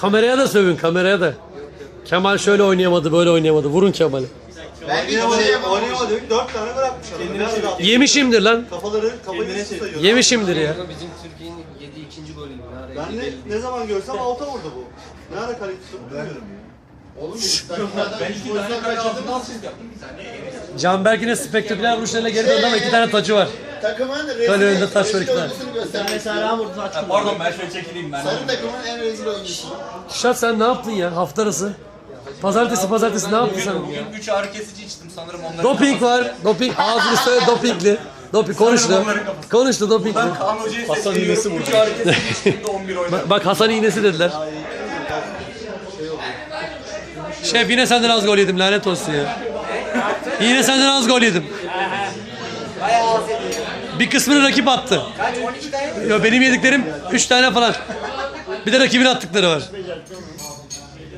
Kameraya da sövün kameraya da. Kemal şöyle oynayamadı böyle oynayamadı. Vurun Kemal'i. Ben yapamadım. Oynayamadık. Dört tane bırakmış. Kendine. Yemişimdir lan. Kafaları kafayı sayıyor. Yemişimdir ya. Bizim Türkiye'nin yediği ikinci ara Ben yedi ne, ne zaman görsem alta vurdu bu. Ne ara kaleyi tuttu bilmiyorum ya. Oğlum ben iki tane kale aldım. Nasıl yaptım? Canberk yine spektaküler vuruşlarıyla geri döndü ama iki tane taçı var. Takımın Kale önünde taş var iki tane. oyuncusunu göstermek Mesela vurdu saç Pardon ben şöyle çekileyim ben. Sarı takımın en rezil oyuncusu. Şat sen ne yaptın ya hafta arası? Pazartesi pazartesi ne yaptın sen? Bugün 3 ağrı kesici içtim sanırım onları. Doping var. Doping ağzını söyle dopingli. Doping konuştu. Konuştu dopingli. Ben Kaan Hoca'yı seçiyorum. 3 ağrı kesici içtim de 11 oynadım. Bak Hasan iğnesi dediler. Şef yine senden az gol yedim lanet olsun ya. Yine senden az gol yedim. Bir kısmını rakip attı. Yo, benim yediklerim 3 tane falan. Bir de rakibin attıkları var.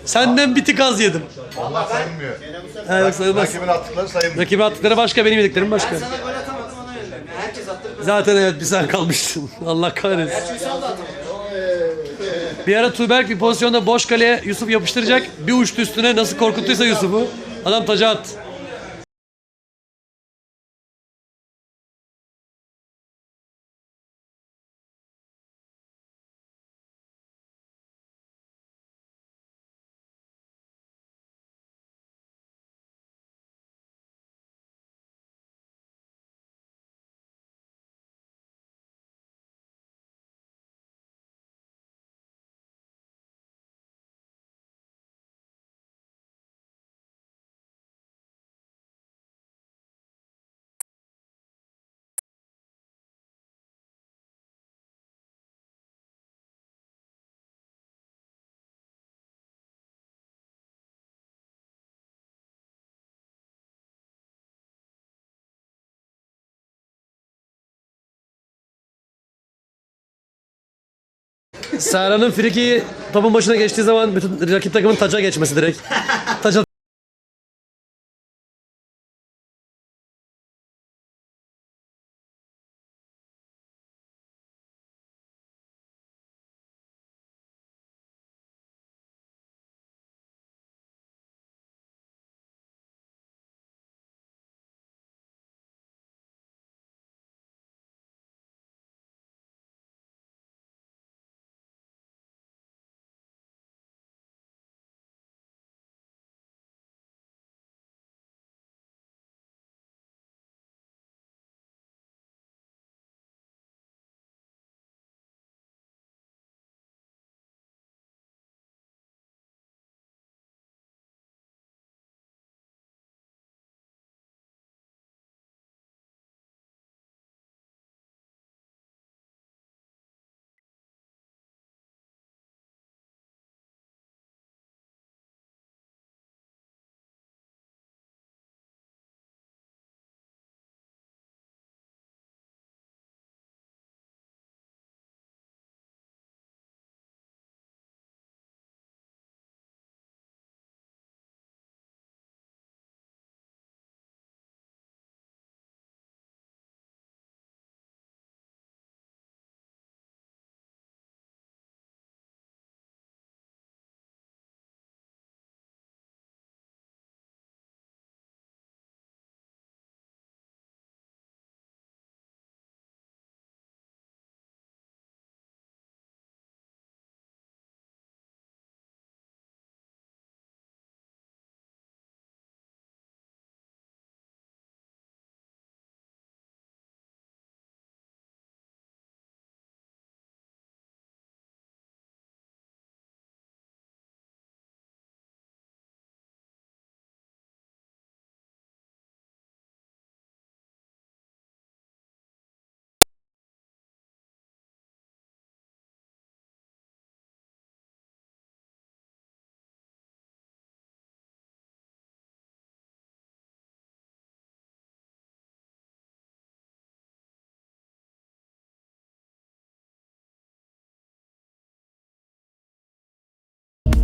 Senden bir tık az yedim. Allah sayılmıyor. Ha, yok sayılmaz. Rakibin attıkları sayılmıyor. Rakibin attıkları başka, benim yediklerim başka. Sana gol atamadım ona öyle. Herkes attı. Zaten evet bir sen kalmıştın. Allah kahretsin. Ünsal da atamadı. Bir ara Tuğberk bir pozisyonda boş kaleye Yusuf yapıştıracak. Bir uçtu üstüne nasıl korkuttuysa Yusuf'u. Adam taca attı. Serhan'ın friki topun başına geçtiği zaman bütün rakip takımın taca geçmesi direkt. Taca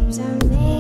dreams are made.